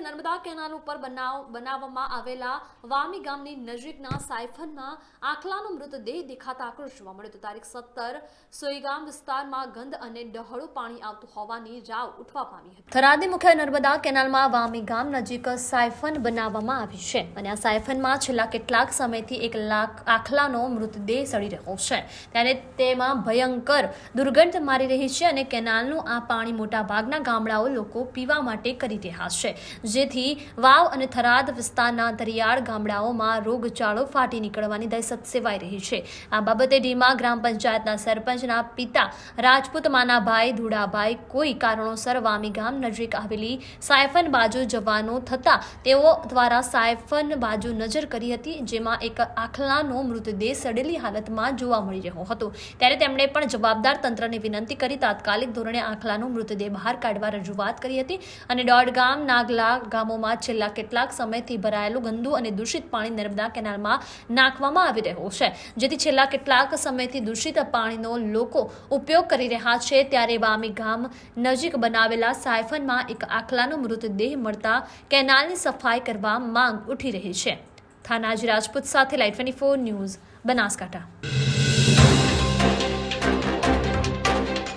Narmada canal ઉપર બનાવ, બનાવવામાં આવેલા વામી ગામની નજીકના સાયફનમાં આખલાનો મૃતદેહ દેખાતા આક્રોશ જોવા મળ્યો તો તારીખ સત્તર સોઈગામ વિસ્તારમાં ગંધ અને ડહોળું પાણી આવતું હોવાની રાવ ઉઠવા પામી હતી. થરાદી મુખ્ય નર્મદા કેનાલમાં વામી ગામ નજીક સાયફન બનાવવામાં આવી છે અને આ સાયફનમાં છેલ્લા કેટલાક સમયથી એક લાખ આખલાનો મૃતદેહ સડી રહ્યો છે. ત્યારે તેમાં ભયંકર દુર્ગંધ મારી રહી છે અને કેનાલનું આ પાણી મોટા ભાગના ગામડાઓ લોકો પીવા માટે કરી રહ્યા છે. જેથી વાવ અને થરાદ વિસ્તારના દરિયાળ ગામડાઓમાં રોગચાળો ફાટી નીકળવાની દહેશત સેવાઈ રહી છે. આ બાબતે ડીમા ગ્રામ પંચાયતના સરપંચના પિતા રાજપૂત માનાભાઈ ધુડાભાઈ કોઈ કારણોસર વામી ગામ નજીક આવેલી સાયફન બાજુ જવાનો થતા તેઓ દ્વારા સાયફન બાજુ નજર કરી હતી, જેમાં એક આખલાનો મૃતદેહ સડેલી હાલતમાં જોવા મળી રહ્યો હતો. ત્યારે તેમણે પણ જવાબદાર તંત્રને વિનંતી કરી તાત્કાલિક ધોરણે આખલાનો મૃતદેહ બહાર કાઢવા રજૂઆત કરી હતી અને દોડગામ નાગલા ગામોમાં છેલ્લા કેટલાક સમયથી ભરાયેલું ગંદુ અને દૂષિત પાણી નર્મદા કેનાલમાં નાખવામાં આવી રહ્યું છે. જેથી છેલ્લા કેટલાક સમયથી દૂષિત પાણીનો લોકો ઉપયોગ કરી રહ્યા છે, ત્યારે વામી ગામ નજીક બનાવેલા સાયફનમાં એક આખલાનો મૃતદેહ મળતા કેનાલની સફાઈ કરવા માંગ ઉઠી રહી છે. થાનાજી રાજપૂત સાથે light twenty four news Banaskantha.